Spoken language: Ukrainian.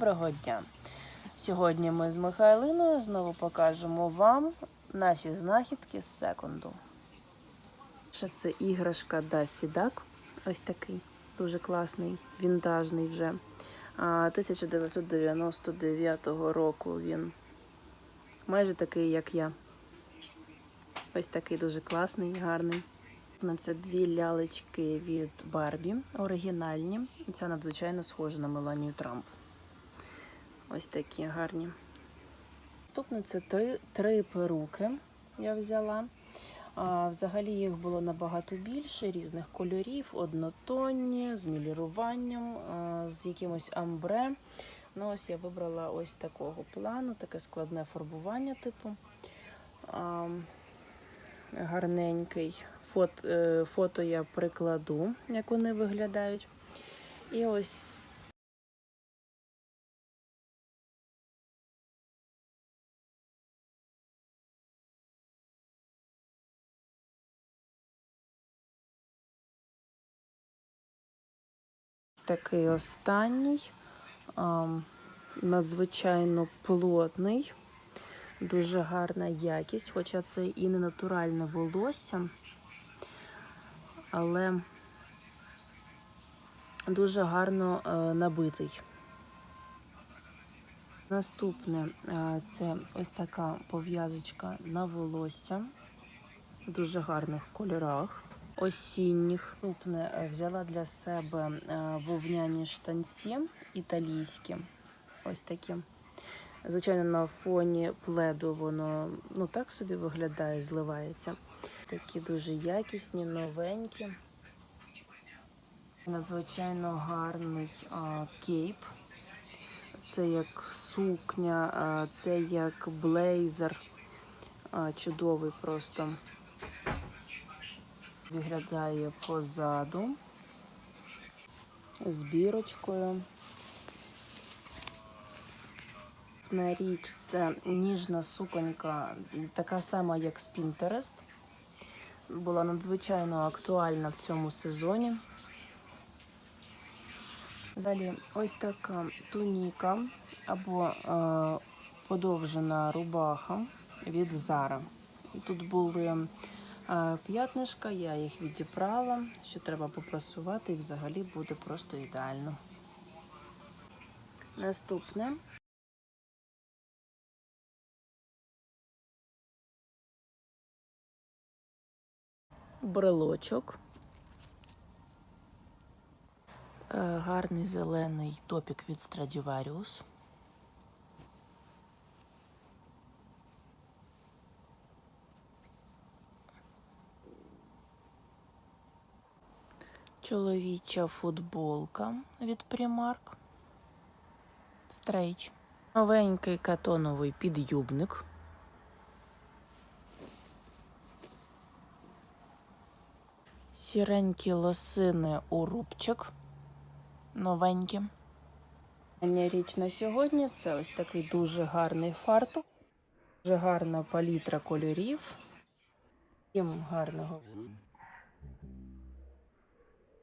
Доброго дня! Сьогодні ми з Михайлиною знову покажемо вам наші знахідки з секунду. Це іграшка Даффі Дак. Ось такий дуже класний, вінтажний вже. 1999 року він майже такий, як я. Ось такий дуже класний, гарний. Це дві лялечки від Барбі, оригінальні. Ця надзвичайно схожа на Меланію Трамп. Ось такі гарні. Наступне це три, три перуки я взяла. А, взагалі їх було набагато більше, різних кольорів, однотонні, з міліруванням, з якимось амбре. Ну, ось я вибрала ось такого плану, таке складне фарбування, типу. А, гарненький. Фото, е, фото я прикладу, як вони виглядають. І ось такий останній, надзвичайно плотний, дуже гарна якість, хоча це і не натуральне волосся, але дуже гарно е, набитий. Наступне е, це ось така пов'язочка на волосся в дуже гарних кольорах. Осінніх. Наступне е, взяла для себе е, вовняні штанці італійські. Ось такі. Звичайно, на фоні пледу воно ну так собі виглядає, зливається. Такі дуже якісні, новенькі. Надзвичайно гарний а, кейп. Це як сукня, а, це як блейзер. А, чудовий просто. Виглядає позаду з бірочкою. На річ це ніжна суконька, така сама, як з Pinterest. Була надзвичайно актуальна в цьому сезоні. Далі ось така туніка або е, подовжена рубаха від Zara. Тут були п'ятнишка, я їх відібрала, що треба попрасувати і взагалі буде просто ідеально. Наступне брелочок. Е, Гарний зелений топік від Stradivarius. Чоловіча футболка від Primark. Стрейч. Новенький катоновий підюбник. Сіренькі лосини у рубчик. Новенькі. Річ на сьогодні це ось такий дуже гарний фартук. Дуже гарна палітра кольорів. Всім гарного